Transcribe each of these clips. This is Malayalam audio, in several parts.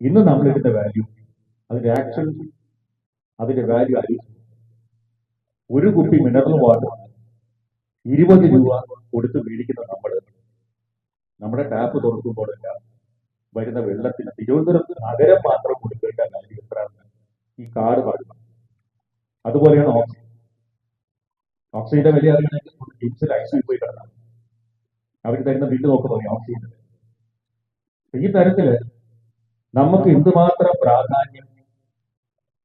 ഇന്ന് നമ്മൾ എടുത്ത വാല്യൂ അതിന്റെ ആക്ച്വൽ അതിന്റെ വാല്യൂ ആയിരിക്കും ഒരു കുപ്പി മിനറൽ വാട്ടർ ഇരുപത് രൂപ കൊടുത്ത് മേടിക്കുന്ന നമ്മൾ നമ്മുടെ ടാപ്പ് തുറക്കുമ്പോഴെല്ലാം വരുന്ന വെള്ളത്തിന് തിരുവനന്തപുരത്ത് നഗരം മാത്രം കൊടുക്കേണ്ട കാര്യം എത്രയാണ്? ഈ കാട് പാടുന്നത് അതുപോലെയാണ് ഓക്സിജൻ ഓക്സിജന്റെ വില അറിയണമെങ്കിൽ ഐസിയിൽ പോയി കിടന്നാൽ അവർ തരുന്ന ബില്ല് നോക്കുമ്പോൾ ഓക്സിജന്റെ ഈ തരത്തിൽ നമുക്ക് എന്തുമാത്രം പ്രാധാന്യം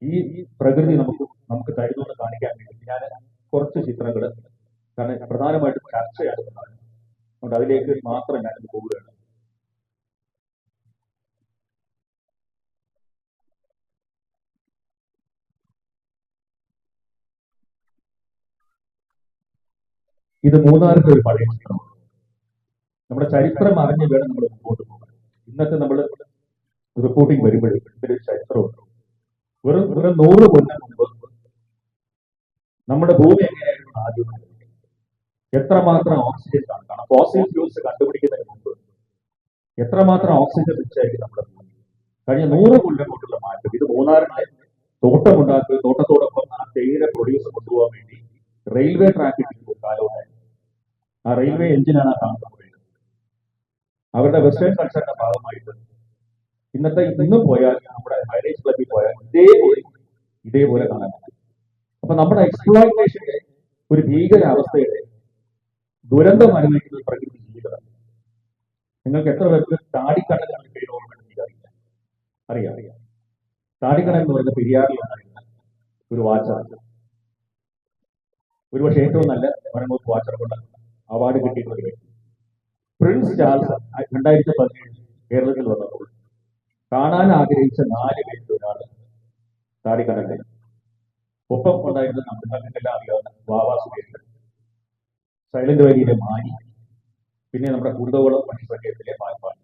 ഈ ഈ പ്രകൃതി നമുക്ക് നമുക്ക് തരുന്നുണ്ട് കാണിക്കാൻ വേണ്ടി. ഞാൻ കുറച്ച് ചിത്രങ്ങൾ കാരണം പ്രധാനമായിട്ടും ഒരു അക്ഷയാണ് അതുകൊണ്ട് അതിലേക്ക് മാത്രം ഞാൻ പോവുകയാണ്. ഇത് മൂന്നാറിന്റെ ഒരു പഴയ ചിത്രമാണ്. നമ്മുടെ ചരിത്രം അറിഞ്ഞ് വേണം നമ്മൾ മുമ്പോട്ട് പോകാൻ. ഇന്നത്തെ നമ്മൾ റിപ്പോർട്ടിംഗ് വരുമ്പോഴും ഇതിന്റെ ചരിത്രമുണ്ട് വെറും വെറും നൂറ് കൊല്ലം മുമ്പ് നമ്മുടെ ഭൂമി എങ്ങനെയായിരുന്നു ആദ്യം? എത്രമാത്രം ഓക്സിജൻ കാണണം ഫോസിൽ ഫ്യൂൾസ് കണ്ടുപിടിക്കുന്നതിന് മുമ്പ് എത്രമാത്രം ഓക്സിജൻ റിച്ചായിരിക്കും നമ്മുടെ ഭൂമി? കഴിഞ്ഞ നൂറ് കൊല്ലം കൊണ്ടുള്ള മാറ്റം. ഇത് മൂന്നാറിന്റെ തോട്ടമുണ്ടാക്കുക തോട്ടത്തോടൊപ്പം ആ തേയില പ്രൊഡ്യൂസ് കൊണ്ടുപോകാൻ വേണ്ടി റെയിൽവേ ട്രാക്ക് കാലമുണ്ടായിരുന്നു ആ റെയിൽവേ എഞ്ചിനാണ് ആ കാണുന്നത്. അവരുടെ വെസ്റ്റേൺ കൾച്ചറിന്റെ ഭാഗമായിട്ട് ഇന്നത്തെ ഇന്നും പോയാൽ നമ്മുടെ ഹൈറേജ് ക്ലബിൽ പോയാൽ ഇതേപോലെ ഇതേപോലെ കാണാൻ പറ്റും. അപ്പൊ നമ്മുടെ എക്സ്പ്ലോയിറ്റേഷന്റെ ഒരു ഭീകരാവസ്ഥയുടെ ദുരന്തം അനുഭവിക്കുന്ന പ്രകൃതി ജീവിതം. നിങ്ങൾക്ക് എത്ര പേർക്ക് താടിക്കണ്ണൻ എന്ന പേര് ഓർമ്മയുണ്ടെന്ന് അറിയില്ല. അറിയാം അറിയാം. താടിക്കണ എന്ന് പറയുന്ന പെരിയാറിലുണ്ടായിരുന്ന ഒരു വാച്ചാണ് ഒരുപക്ഷെ ഏറ്റവും നല്ല വനംവകുപ്പ് വാച്ചർ കൊണ്ട് അവാർഡ് കിട്ടിയിട്ടുള്ള ഒരു വ്യക്തി. പ്രിൻസ് ചാൾസ് രണ്ടായിരത്തി പതിനേഴ് കേരളത്തിൽ വന്നപ്പോൾ കാണാൻ ആഗ്രഹിച്ച നാല് പേരിൽ ഒരാൾ താടിക്കണ്ണന്റെ ഒപ്പം ഉണ്ടായിരുന്ന നമ്മുടെ അറിയാവുന്ന വാവാ സുരേന്ദ്രൻ സൈലന്റ് വാലിയിലെ മാനി പിന്നെ നമ്മുടെ കുറുതോളം പക്ഷിസങ്കേതത്തിലെ പാൽപ്പാൻ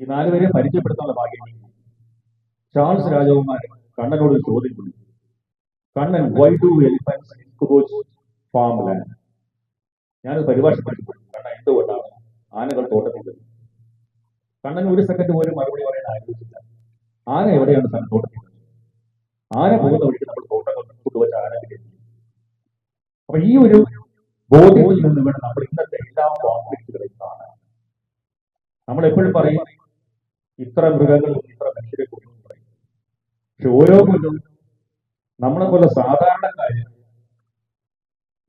ഈ നാലുപേരെ പരിചയപ്പെടുത്താനുള്ള ഭാഗ്യം. ചാൾസ് രാജകുമാരൻ കണ്ണനോട് ചോദിക്കുന്നു Kannan why do elephants farm land ഞാനത് കൊടുത്തു കണ്ണൻ എന്തുകൊണ്ടാണ് ആനകൾ തോട്ടത്തിൽ വരുന്നത് കണ്ണൻ ഒരു സെക്കൻഡ് പോലും മറുപടി പറയാൻ ആഗ്രഹിച്ചില്ല ആന എവിടെയാണ് സാർ തോട്ടത്തിൽ? ആന പോകുന്ന വഴിക്ക് നമ്മൾ തോട്ടങ്ങൾ കൊണ്ടുവച്ച ആന കിട്ടി അപ്പൊ ഈ ഒരു ബോധ്യത്തിൽ നിന്ന് വേണം നമ്മൾ ഇന്നത്തെ എല്ലാ കോൺഫ്ലിക്റ്റുകളെയും കാണാൻ നമ്മൾ എപ്പോഴും പറയും ഇത്ര മൃഗങ്ങൾ ഇത്ര മനുഷ്യരെ കൊല്ലും പറയും. പക്ഷെ ഓരോ കൊല്ലും നമ്മളെ പോലെ സാധാരണക്കാരെ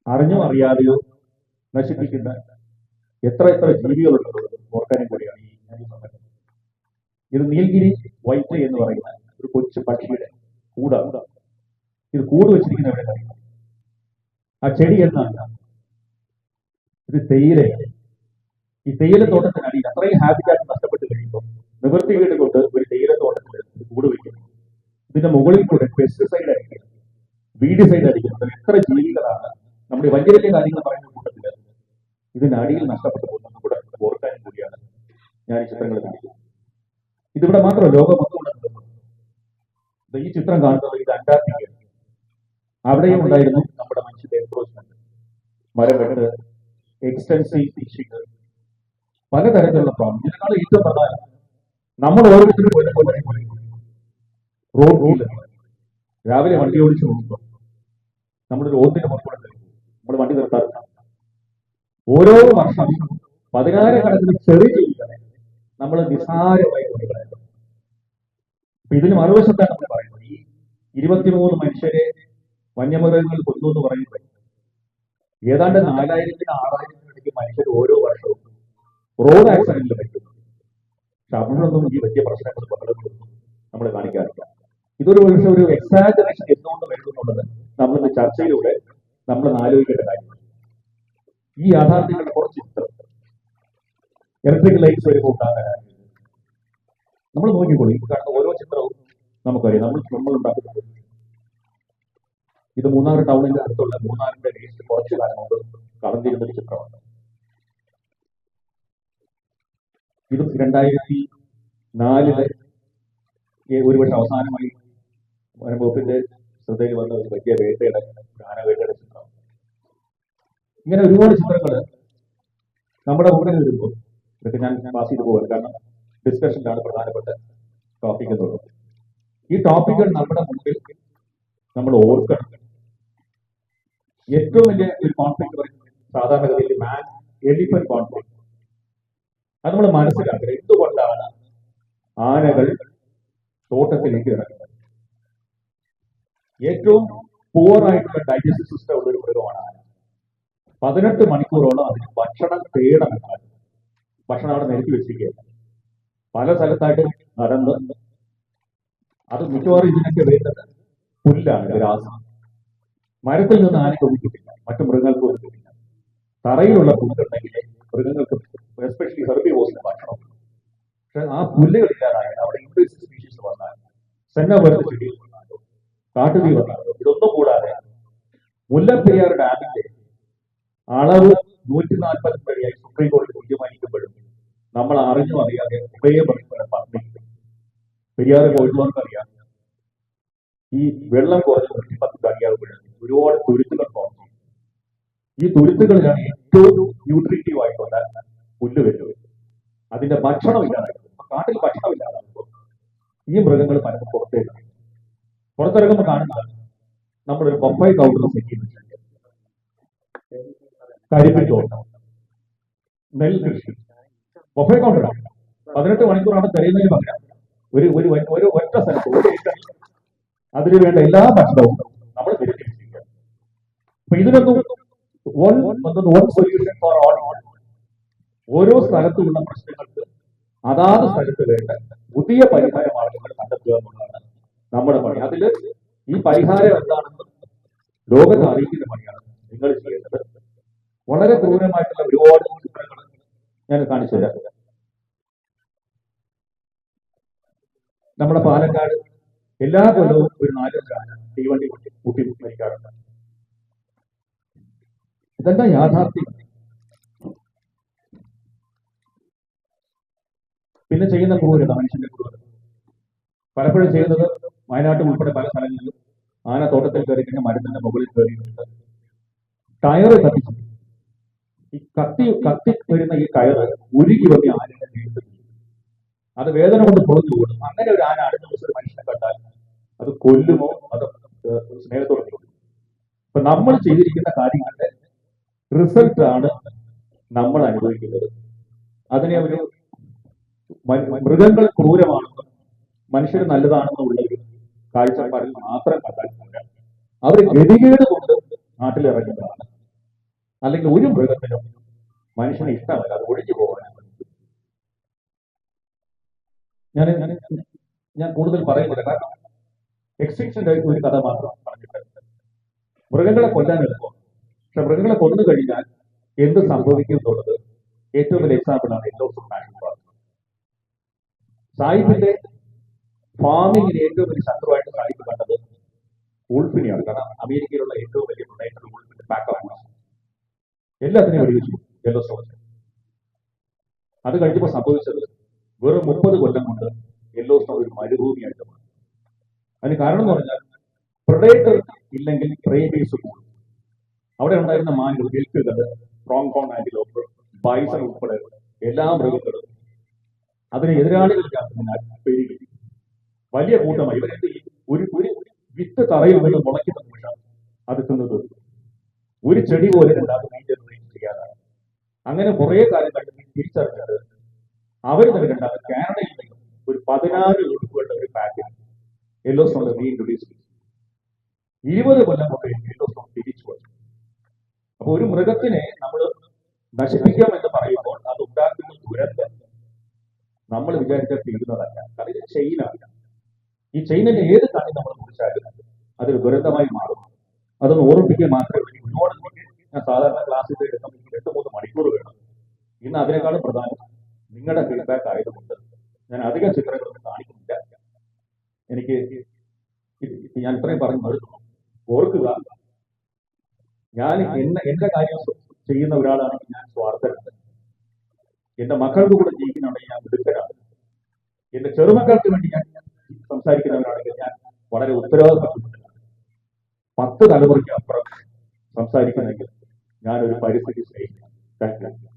അറിഞ്ഞോ അറിയാതെയോ നശിപ്പിക്കുന്ന എത്ര എത്ര ജീവികളുണ്ടെന്നുള്ളത് ഓർക്കാനും കൂടിയാണ് ഈ ഞാൻ പറഞ്ഞത്. ഇത് നീൽഗിരി വൈറ്റ് എന്ന് പറയുന്ന ഒരു കൊച്ചു പക്ഷിയുടെ കൂടാണ്. ഇത് കൂട് വെച്ചിരിക്കുന്ന എവിടെ അറിയാം. ആ ചെടി എന്നാണ്. ഇത് തേയിലയാണ്. ഈ തേയില തോട്ടത്തിനടിയിൽ അത്രയും ഹാബിറ്റാറ്റ് നഷ്ടപ്പെട്ട് കഴിയുമ്പോൾ നിവൃത്തി വീട് കൊണ്ട് ഒരു തേയിലത്തോട്ടത്തിൽ കൂട് വയ്ക്കുന്നു ഇതിന്റെ മുകളിൽ കൂടെ പെസ്റ്റിസൈഡ് അടിക്കണം വീഡിസൈഡ് അടിക്കുന്നത് എത്ര ജീവികളാണ്. നമ്മുടെ വലിയ വലിയ കാര്യങ്ങൾ പറയുന്ന കൂട്ടത്തിൽ ഇതിന്റെ അടിയിൽ നഷ്ടപ്പെട്ടു പോകുന്നത് കൂടെ ഓർക്കാനും കൂടിയാണ് ഞാൻ ഈ ചിത്രങ്ങൾ കാണിക്കുന്നത് ഇതിവിടെ മാത്രം ലോകം നിൽക്കുന്നു. ഈ ചിത്രം കാണുന്നത് ഇത് അന്റാർട്ടിക്ക അവിടെയും ഉണ്ടായിരുന്നു നമ്മുടെ മനുഷ്യന്റെ എൻക്രോച്ച്മെന്റ് മരം എക്സ്റ്റൻസീവ് ഫിഷിംഗ് പലതരത്തിലുള്ള പ്രോബ്ലം ഇതിനേക്കാൾ ഏറ്റവും പ്രധാനം നമ്മൾ ഓരോരുത്തരും പോലെ റോഡ് രാവിലെ വണ്ടി ഓടിച്ചു നോക്കുമ്പോൾ നമ്മൾ റോഡിന് പുറപ്പെടുന്നത് നമ്മൾ വണ്ടി നിർത്താറില്ല. ഓരോ വർഷം പതിനായിരക്കണക്കിന് ചെറിയ നമ്മൾ നിസ്സാരമായി കൊണ്ടുകളയുന്നു അപ്പൊ ഇതിന് മറുവശത്താണ് നമ്മൾ പറയുന്നത്. ഈ ഇരുപത്തിമൂന്ന് മനുഷ്യരെ വന്യമൃഗങ്ങൾ കൊന്നു എന്ന് പറയുമ്പോൾ ഏതാണ്ട് നാലായിരത്തിന് ആറായിരത്തിന് ഇടയ്ക്ക് മനുഷ്യർ ഓരോ വർഷവും റോഡ് ആക്സിഡന്റിൽ പറ്റുന്നു പക്ഷെ അവിടെയൊന്നും ഈ വലിയ പ്രശ്നങ്ങൾ പങ്കെടുക്കുന്നു നമ്മൾ കാണിക്കാറില്ല. ഇതൊരു പക്ഷേ ഒരു എക്സാജറേഷൻ എന്തുകൊണ്ട് വരുന്നുള്ളത് നമ്മളിന്ന് ചർച്ചയിലൂടെ നമ്മൾ ആലോചിക്കേണ്ട കാര്യമാണ്. ഈ യാഥാർത്ഥ്യങ്ങളുടെ കുറച്ച് ചിത്രം. ഇലക്ട്രിക് ലൈറ്റ്സ് വരുമ്പോൾ ഉണ്ടാകാൻ നമ്മൾ നോക്കിക്കോളൂ. ഈ കാണുന്ന ഓരോ ചിത്രവും നമുക്കറിയാം. നമ്മൾ നമ്മൾ ഉണ്ടാക്കുന്നത് ഇത് മൂന്നാർ ടൗണിന്റെ അടുത്തുള്ള മൂന്നാറിന്റെ വേസ്റ്റ് കുറച്ച് കാലം മുമ്പ് കളഞ്ഞിരുന്ന ഒരു ചിത്രമാണ്. ഇത് രണ്ടായിരത്തി നാലിൽ ഒരു ഒരുപക്ഷെ അവസാനമായി വനംവകുപ്പിന്റെ ശ്രദ്ധയിൽ വന്ന ഒരു വലിയ വേട്ടയുടെ ഗാനവേട്ടയുടെ ചിത്രം. ഇങ്ങനെ ഒരുപാട് ചിത്രങ്ങൾ നമ്മുടെ മുകളിൽ വരുമ്പോൾ ഇതൊക്കെ ഞാൻ പാസ് ചെയ്ത് പോകാൻ കാരണം ഡിസ്കഷനിലാണ് പ്രധാനപ്പെട്ട ടോപ്പിക് എന്നുള്ളത്. ഈ ടോപ്പിക്കുകൾ നമ്മുടെ മുമ്പിൽ നമ്മൾ ഓർക്കണം. ഏറ്റവും വലിയ ഒരു കോൺഫ്ലിക്ട് പറയുന്നത് സാധാരണഗതിയിൽ മാൻ എലിഫന്റ് കോൺഫ്ലിക്ട് അത് നമ്മൾ മനസ്സിലാക്കുക എന്തുകൊണ്ടാണ് ആനകൾ തോട്ടത്തിലേക്ക് ഇറങ്ങുന്നത്? ഏറ്റവും പുവർ ആയിട്ടുള്ള ഡൈജസ്റ്റീവ് സിസ്റ്റം ഉള്ള ഒരു മൃഗമാണ് ആന. പതിനെട്ട് മണിക്കൂറോളം അതിന് ഭക്ഷണം തേടണം ഭക്ഷണം അവിടെ നിരത്തി വെച്ചിരിക്കുകയല്ല പല സ്ഥലത്തായിട്ട് നടന്ന് അത് മിക്കവാറും ഇതിനൊക്കെ വേണ്ടത് പുല്ലാണ് ഗ്രാസ്. മരത്തിൽ നിന്ന് ആനയ്ക്ക് ഒന്നും മറ്റു മൃഗങ്ങൾക്ക് ഒന്നും തറയിലുള്ള പുല്ലുണ്ടെങ്കിൽ മൃഗങ്ങൾക്ക് എസ്പെഷ്യലി ഹെർബിവോസിന് ഭക്ഷണം ഉണ്ട്. പക്ഷെ ആ പുല്ലുകൾ ഇല്ലാതായാൽ അവിടെ ഇൻവേസീവ് സ്പീഷീസ് വന്നാൽ സെന്ന പോലത്തെ ചെടികൾ വന്നാലോ കാട്ടുതീ വന്നാലോ ഇതൊന്നും കൂടാതെ മുല്ലപ്പെരിയാർ ഡാമിന്റെ അളവ് നൂറ്റി നാൽപ്പത് വരെയായി സുപ്രീം കോടതി തീരുമാനിക്കുമ്പോഴും നമ്മൾ അറിഞ്ഞു അറിയാതെ ഉപയോഗപ്പെടുത്തുന്ന പറഞ്ഞു പെരിയാറ് പോയിട്ടുള്ളവർക്ക് അറിയാം. ഈ വെള്ളം കുറച്ച് നൂറ്റി പത്ത് കടിയാകുമ്പോഴും ഒരുപാട് തുരുത്തുകൾ തുറന്നു ഈ തുരുത്തുകളിലാണ് ഏറ്റവും ന്യൂട്രീറ്റീവ് ആയിട്ടുള്ള പുല്ല് വരുന്നത്. അതിന്റെ ഭക്ഷണം ഇല്ലാതായിരുന്നു കാട്ടിൽ ഭക്ഷണം ഇല്ലാതാകുമ്പോൾ ഈ മൃഗങ്ങൾ പലപ്പോൾ പുറത്തേക്ക്. പുറത്തിറങ്ങുമ്പോൾ കാണുന്നതാണ് നമ്മളൊരു പപ്പായി കൗണ്ടർ സെറ്റ് ചെയ്ത് വെച്ചിട്ടുണ്ട്. കരിമ്പിൻ തോട്ടം. നെൽ കൃഷി ബൊഫേ കൗണ്ടറാണ് പതിനെട്ട് മണിക്കൂറാണ് തെരയുന്നതിന് പകരം. ഒരു ഒരു ഒരു ഒറ്റ സ്ഥലത്ത് ഒരു അതിന് വേണ്ട എല്ലാ ഭക്ഷണവും നമ്മൾ ഇതിനൊന്നും ഓരോ സ്ഥലത്തുമുള്ള പ്രശ്നങ്ങൾക്ക് അതാത് സ്ഥലത്ത് വേണ്ട പുതിയ പരിഹാര മാർഗങ്ങൾ കണ്ടെത്തുക എന്നുള്ളതാണ് നമ്മുടെ പണി. അതിൽ ഈ പരിഹാരം എന്താണെന്ന് ലോകത്തെ അറിയിക്കുന്ന പണിയാണ് നിങ്ങൾ ചെയ്യേണ്ടത്. വളരെ ക്രൂരമായിട്ടുള്ള ഒരുപാട് ഞാൻ കാണിച്ചു തരാം. നമ്മുടെ പാലക്കാട് എല്ലാ കൊല്ലവും ഒരു നാലഞ്ച് ആന തീവണ്ടി കൂട്ടി കൂട്ടി മരിക്കാറുണ്ട്. ഇതെന്താ യാഥാർത്ഥ്യം? പിന്നെ ചെയ്യുന്ന ക്രൂരത മനുഷ്യന്റെ ക്രൂരത പലപ്പോഴും ചെയ്യുന്നത് വയനാട്ടിൽ ഉൾപ്പെടെ പല സ്ഥലങ്ങളിലും ആന തോട്ടത്തിൽ കയറി കഴിഞ്ഞാൽ മരത്തിന്റെ മുകളിൽ കയറിയിട്ടുണ്ട്. ടയർ കത്തിച്ചു ഈ കത്തി കത്തി വരുന്ന ഈ കയറ് ഉരുകി വന്ന് ആനയുടെ നേരിട്ട് അത് വേദന കൊണ്ട് പൊളിഞ്ഞു കൂടും അങ്ങനെ ഒരു ആന അടുത്ത ദിവസം ഒരു മനുഷ്യനെ കണ്ടാൽ അത് കൊല്ലുമോ അത് സ്നേഹത്തോടെ അപ്പൊ നമ്മൾ ചെയ്തിരിക്കുന്ന കാര്യങ്ങളുടെ റിസൾട്ട് ആണ് നമ്മൾ അനുഭവിക്കുന്നത്. അതിനെ ഒരു മൃഗങ്ങൾ ക്രൂരമാണെന്നും മനുഷ്യർ നല്ലതാണെന്നും ഉള്ള ഒരു കാഴ്ചപ്പാടിൽ മാത്രം കണ്ടാൽ അവർ ഗതികേട് കൊണ്ട് നാട്ടിലിറങ്ങുന്നതാണ് അല്ലെങ്കിൽ ഒരു മൃഗത്തിനും മനുഷ്യന് ഇഷ്ടമല്ല അത് ഒഴിഞ്ഞു പോകാൻ ഞാൻ ഞാൻ- കൂടുതൽ പറയുന്നില്ല കാരണം എക്സ്റ്റിങ്ഷന്റെ ഒരു കഥ മാത്രം പറഞ്ഞിട്ടുണ്ട് മൃഗങ്ങളെ കൊല്ലാൻ എളുപ്പം. പക്ഷെ മൃഗങ്ങളെ കൊന്നു കഴിഞ്ഞാൽ എന്ത് സംഭവിക്കും എന്നുള്ളത് ഏറ്റവും വലിയ എക്സാമ്പിളാണ് എല്ലോസും നാഷണൽ പാർക്ക് സാഹിബിന്റെ ഫാമിങ്ങിന് ഏറ്റവും വലിയ ശത്രുവായിട്ട് സാഹിബ് കണ്ടത് ഉൾപ്പിനിയാണ് കാരണം അമേരിക്കയിലുള്ള ഏറ്റവും വലിയ പ്രൊഡക്ടർ ഉൾപ്പിന്റെ പാക്കപ്പ് എല്ലാത്തിനെയും വെടിവെച്ചു യെല്ലോസ്റ്റോൺ അത് കഴിഞ്ഞപ്പോൾ സംഭവിച്ചത് വെറും മുപ്പത് കൊല്ലം കൊണ്ട് യെല്ലോസ്റ്റോൺ ഒരു മരുഭൂമിയായിട്ട് മാറി. അതിന് കാരണം എന്ന് പറഞ്ഞാൽ പ്രൊഡേറ്റർ ഇല്ലെങ്കിൽ പ്രേമീസ് കൂടും. അവിടെ ഉണ്ടായിരുന്ന മാനുകൾ എൽക്കുകൾ കോൺ ആന്റിലോപ്പ് ബൈസൺ ഉൾപ്പെടെ എല്ലാ മൃഗങ്ങളും. അതിന് എതിരാളികളില്ലാത്തതിനാൽ പെരുകി വലിയ കൂട്ടമായി. ഇവരെന്ത്? ഒരു ഒരു വിത്ത് തറയിൽ നിന്ന് മുളയ്ക്കുന്ന നിമിഷം അത് തിന്നത് ഒരു ചെടി പോലെ രണ്ടാമത് ചെയ്യാനാണ് അങ്ങനെ കുറെ കാര്യം കണ്ടെത്തി തിരിച്ചറിഞ്ഞത് അവർ തന്നെ രണ്ടാമത് കാനഡയിൽ നിന്നും ഒരു പതിനാറ് ഉടുപ്പുകളുടെ ഒരു പാക്കേജ് യെല്ലോ സ്റ്റോൺ റീഇൻട്രൊഡ്യൂസ് ചെയ്തു. ഇരുപത് കൊല്ലം കൊണ്ട് യെല്ലോ സ്റ്റോൺ തിരിച്ചു വന്നു. അപ്പൊ ഒരു മൃഗത്തിനെ നമ്മൾ നശിപ്പിക്കാം എന്ന് പറയുമ്പോൾ അത് ഉണ്ടാക്കുന്ന ദുരന്തം നമ്മൾ വിചാരിച്ച തീരുന്നതല്ല. അതിന് ചെയിനാണ് ഈ ചെയിനിന്റെ ഏത് കണി നമ്മൾ മുറിച്ചാലും അതൊരു ദുരന്തമായി മാറും. അതൊന്ന് ഓർമ്മിപ്പിക്കുക മാത്രമേ ഒരുപാട് ഞാൻ സാധാരണ ക്ലാസ്സിൽ എടുക്കുമ്പോൾ ഇന്ന് അതിനേക്കാളും പ്രധാനമാണ് നിങ്ങളുടെ ഫീഡ്ബാക്ക് ആയതുകൊണ്ട്. ഞാൻ അധികം ചിത്രങ്ങളൊന്നും കാണിക്കുന്നില്ല. എനിക്ക് ഞാൻ ഇത്രയും പറഞ്ഞു നിർത്തുന്നു ഓർക്കുക ഞാൻ എന്നെ എന്റെ കാര്യം ചെയ്യുന്ന ഒരാളാണെങ്കിൽ ഞാൻ സ്വാർത്ഥനാണ്. എന്റെ മക്കൾക്ക് കൂടെ ജീവിക്കുന്നുണ്ടെങ്കിൽ ഞാൻ മിടുക്കനാണ്. എന്റെ ചെറുമക്കൾക്ക് വേണ്ടി ഞാൻ സംസാരിക്കുന്നവരാണെങ്കിൽ ഞാൻ വളരെ ഉത്തരവാദിത്തപ്പെട്ടവനാണ്. പത്ത് തലമുറയ്ക്ക് അപ്പുറം സംസാരിക്കുന്നെങ്കിൽ ഞാനൊരു പരിസ്ഥിതി സ്നേഹിക്കാം താങ്ക് യു